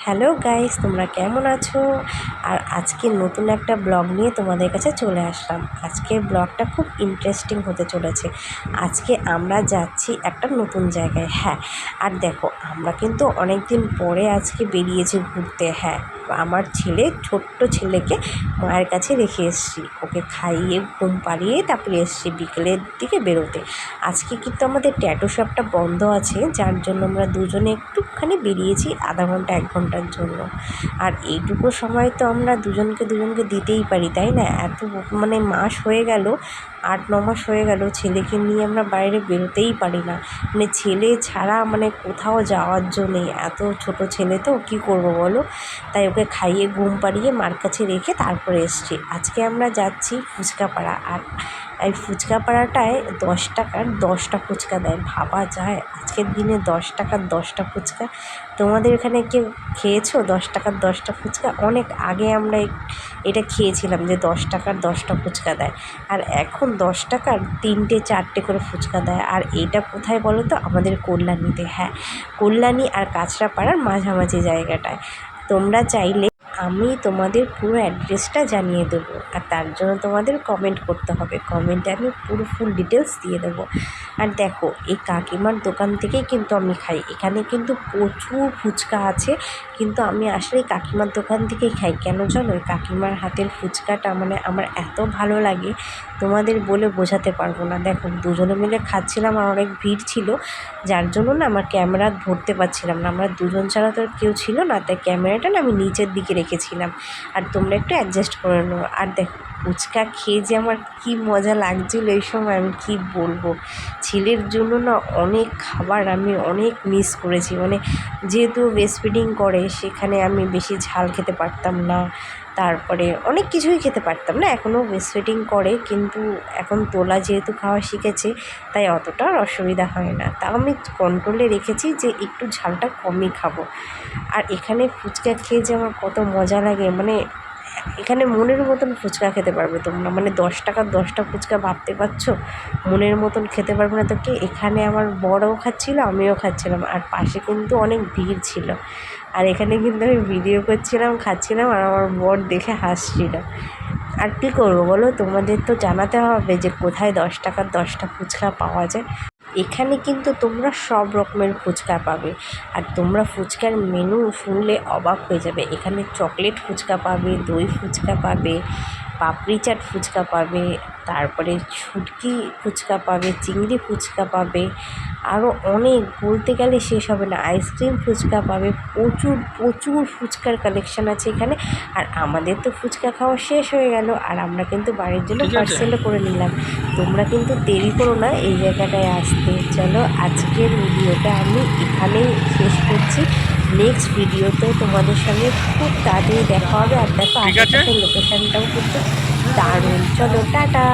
Hello guys, তোমরা কেমন আছো? আর আজকে নতুন একটা ব্লগ নিয়ে তোমাদের কাছে চলে আসলাম। আজকের ব্লগটা খুব ইন্টারেস্টিং হতে চলেছে। আজকে আমরা যাচ্ছি একটা নতুন জায়গায় হ্যাঁ। আর দেখো, আমরা কিন্তু অনেক দিন পরে আজকে বেরিয়েছি ঘুরতে হ্যাঁ। আমার ছেলে, ছোট্ট ছেলেকে মায়ের কাছে রেখে এসেছি। ওকে খাইয়ে, ঘুম পাড়িয়ে তারপরে এসেছি বিকেলের দিকে বেরোতে। আজকে কিন্তু আমাদের ট্যাটু শপটা বন্ধ আছে, যার জন্য আমরা দুজনে একটুখানি বেরিয়েছি, আধা ঘণ্টা, এক ঘণ্টার জন্য। আর এইটুকু সময় তো আমরা দুজনকে দুজনকে দিতেই পারি, তাই না? এত মানে মাস হয়ে গেল, আট, ন মাস হয়ে গেল, ছেলেকে নিয়ে আমরা বাইরে বেরোতেই পারি না। মানে ছেলে ছাড়া মানে কোথাও যাওয়ার জো নেই। এত ছোট ছেলে তো, কী করব বলো? তাই ওকে খাইয়ে, ঘুম পাড়িয়ে মার কাছে রেখে তারপরে এসছি। আজকে আমরা যাচ্ছি ফুচকাপাড়া। আর এই ফুচকাপাড়াটায় দশ টাকার দশটা ফুচকা দেয়। ভাবা যায়, আজকের দিনে দশ টাকার দশটা ফুচকা। তোমাদের এখানে কেউ খেয়েছো দশ টাকার দশটা ফুচকা? অনেক আগে আমরা এটা খেয়েছিলাম যে দশ টাকার দশটা ফুচকা দেয়। আর এখন দশ টাকার তিনটে চারটে করে ফুচকা দেয়। আর এটা কোথায় বলো তো? আমাদের কল্যাণীতে। হ্যাঁ কল্যাণী আর কাঁচরাপাড়ার মাঝামাঝি জায়গাটায়। তোমরা চাইলে আমি তোমাদের পুরো অ্যাড্রেসটা জানিয়ে দেবো আর তার জন্য তোমাদের কমেন্ট করতে হবে। কমেন্টে আমি পুরো ফুল ডিটেলস দিয়ে দেবো। আর দেখো, এই কাকিমার দোকান থেকেই কিন্তু আমি খাই। এখানে কিন্তু প্রচুর ফুচকা আছে, কিন্তু আমি আসলে কাকিমার দোকান থেকেই খাই। কেন জানো? কাকিমার হাতের ফুচকাটা মানে আমার এত ভালো লাগে, তোমাদের বলে বোঝাতে পারব না। দেখো, দুজনে মিলে খাচ্ছিলাম আর অনেক ভিড় ছিল, যার জন্য না আমার ক্যামেরা ধরতে পারছিলাম না। আমরা দুজন ছাড়া তো কেউ ছিল না, তাই ক্যামেরাটা না আমি নিচের দিকে রেখেছিলাম। আর তোমরা একটু অ্যাডজাস্ট করে নেব আর দেখো, ফুচকা খেয়ে যে আমার কী মজা লাগছিল এই সময় আমি কী বলব? ছেলের জন্য না অনেক খাবার আমি অনেক মিস করেছি। মানে যেহেতু বেস্ট ফিডিং করে, সেখানে আমি বেশি ঝাল খেতে পারতাম না। তারপরে অনেক কিছুই খেতে পারতাম না এখনও ব্রেস্টফিডিং করে, কিন্তু এখন তোলা যেহেতু খাওয়া শিখেছে, তাই অতটা আর অসুবিধা হয় না। তাও আমি কন্ট্রোলে রেখেছি যে একটু ঝালটা কমই খাব। আর এখানে ফুচকা খেয়ে যে আমার কত মজা লাগে মানে এখানে মনের মতন ফুচকা খেতে পারবে তোমরা। মানে দশ টাকার দশটা ফুচকা ভাবতে পারছ? মনের মতন খেতে পারবে না তো কি? এখানে আমার বড়ও খাচ্ছিল, আমিও খাচ্ছিলাম। আর পাশে কিন্তু অনেক ভিড় ছিল। আর এখানে কিন্তু আমি ভিডিও করছিলাম, খাচ্ছিলাম, আর আমার বর দেখে হাসছিল। আর কী করব বলো? তোমাদের তো জানাতে হবে যে কোথায় দশ টাকার দশটা ফুচকা পাওয়া যায়। এখানে কিন্তু তোমরা সব রকমের ফুচকা পাবে। আর তোমরা ফুচকার মেনু শুনলে অবাক হয়ে যাবে। এখানে চকলেট ফুচকা পাবে, দই ফুচকা পাবে পাপড়ি চাট ফুচকা পাবে তারপরে ছুটকি ফুচকা পাবে চিংড়ি ফুচকা পাবে আরও অনেক বলতে গেলে শেষ হবে না আইসক্রিম ফুচকা পাবে প্রচুর প্রচুর ফুচকার কালেকশান আছে এখানে আর আমাদের তো ফুচকা খাওয়া শেষ হয়ে গেল আর আমরা কিন্তু বাড়ির জন্য পার্সেলও করে নিলাম তোমরা কিন্তু দেরি করো না এই জায়গাটায় আসতে চলো আজকের ভিডিওটা আমি এখানেই শেষ করছি। নেক্সট ভিডিওতে তোমাদের সঙ্গে খুব তাড়াতাড়ি দেখা হবে। আর দেখো আশেপাশের লোকেশানটাও কিন্তু দারুণ। চলো টাটা।